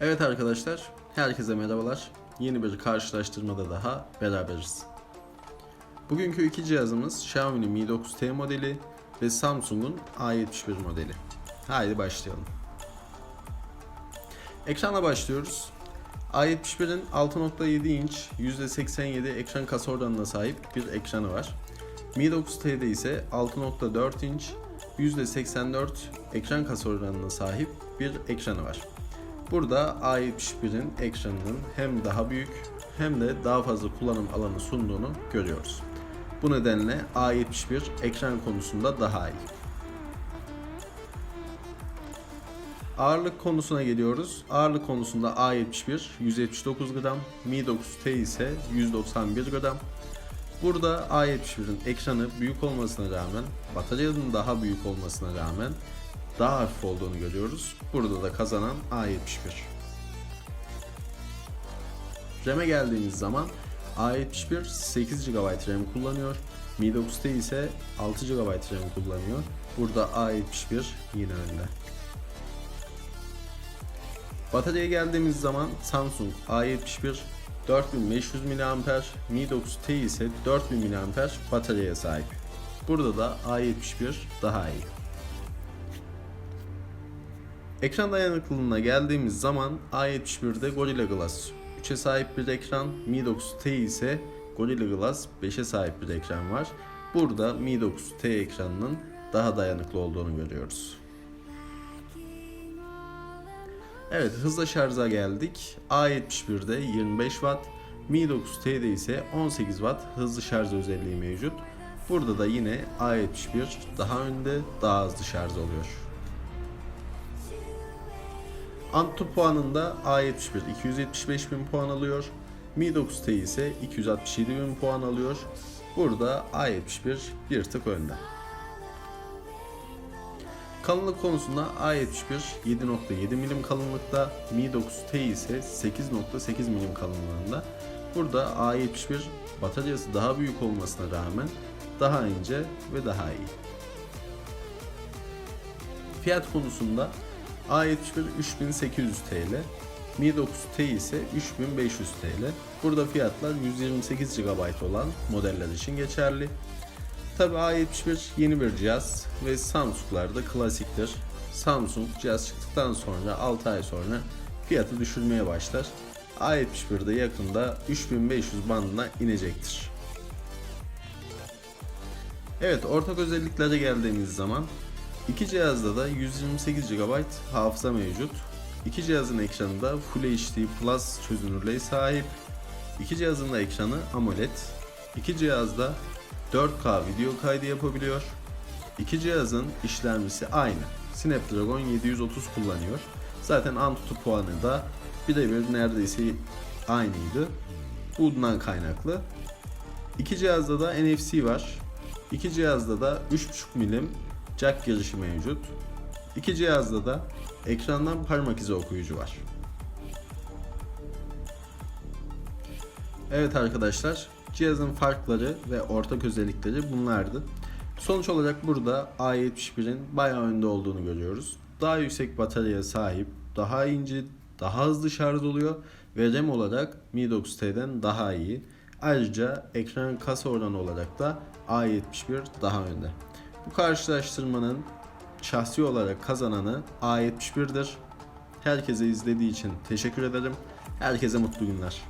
Evet arkadaşlar, herkese merhabalar. Yeni bir karşılaştırmada daha beraberiz. Bugünkü iki cihazımız Xiaomi'nin Mi 9T modeli ve Samsung'un A71 modeli. Haydi başlayalım. Ekrana başlıyoruz. A71'in 6.7 inç %87 ekran kasa oranına sahip bir ekranı var. Mi 9T'de ise 6.4 inç %84 ekran kasa oranına sahip bir ekranı var. Burada A71'in ekranının hem daha büyük hem de daha fazla kullanım alanı sunduğunu görüyoruz. Bu nedenle A71 ekran konusunda daha iyi. Ağırlık konusuna geliyoruz. Ağırlık konusunda A71 179 gram, Mi 9T ise 191 gram. Burada A71'in ekranı büyük olmasına rağmen, bataryanın daha büyük olmasına rağmen daha hafif olduğunu görüyoruz. Burada da kazanan A71. RAM'e geldiğimiz zaman A71 8 GB RAM kullanıyor. Mi 9T ise 6 GB RAM kullanıyor. Burada A71 yine önde. Bataryaya geldiğimiz zaman Samsung A71 4500 mAh, Mi 9T ise 4000 mAh bataryaya sahip. Burada da A71 daha iyi. Ekran dayanıklılığına geldiğimiz zaman A71'de Gorilla Glass 3'e sahip bir ekran, Mi 9T ise Gorilla Glass 5'e sahip bir ekran var. Burada Mi 9T ekranının daha dayanıklı olduğunu görüyoruz. Evet hızla şarja geldik. A71'de 25 Watt, Mi 9T'de ise 18 Watt hızlı şarj özelliği mevcut. Burada da yine A71 daha önde, daha hızlı şarj oluyor. Antutu puanında A71 275 bin puan alıyor. Mi 9T ise 267 bin puan alıyor. Burada A71 bir tık önde. Kalınlık konusunda A71 7.7 milim kalınlıkta, Mi 9T ise 8.8 milim kalınlığında. Burada A71 bataryası daha büyük olmasına rağmen daha ince ve daha iyi. Fiyat konusunda A71 3800 TL, Mi 9T ise 3500 TL. Burada fiyatlar 128 GB olan modeller için geçerli. Tabi A71 yeni bir cihaz ve Samsung'larda klasiktir. Samsung cihaz çıktıktan sonra 6 ay sonra fiyatı düşürmeye başlar. A71 de yakında 3500 bandına inecektir. Evet ortak özelliklere geldiğimiz zaman iki cihazda da 128 GB hafıza mevcut. İki cihazın ekranı da Full HD Plus çözünürlüğe sahip. İki cihazın da ekranı AMOLED. İki cihazda 4K video kaydı yapabiliyor. İki cihazın işlemcisi aynı. Snapdragon 730 kullanıyor. Zaten Antutu puanı da birebir neredeyse aynıydı. Bundan kaynaklı. İki cihazda da NFC var. İki cihazda da 3.5 milim jack girişi mevcut. İki cihazda da ekrandan parmak izi okuyucu var. Evet arkadaşlar, cihazın farkları ve ortak özellikleri bunlardı. Sonuç olarak burada A71'in bayağı önde olduğunu görüyoruz. Daha yüksek bataryaya sahip, daha ince, daha hızlı şarj oluyor ve RAM olarak Mi 9T'den daha iyi. Ayrıca ekran kasa oranı olarak da A71 daha önde. Bu karşılaştırmanın şahsi olarak kazananı A71'dir. Herkese izlediği için teşekkür ederim. Herkese mutlu günler.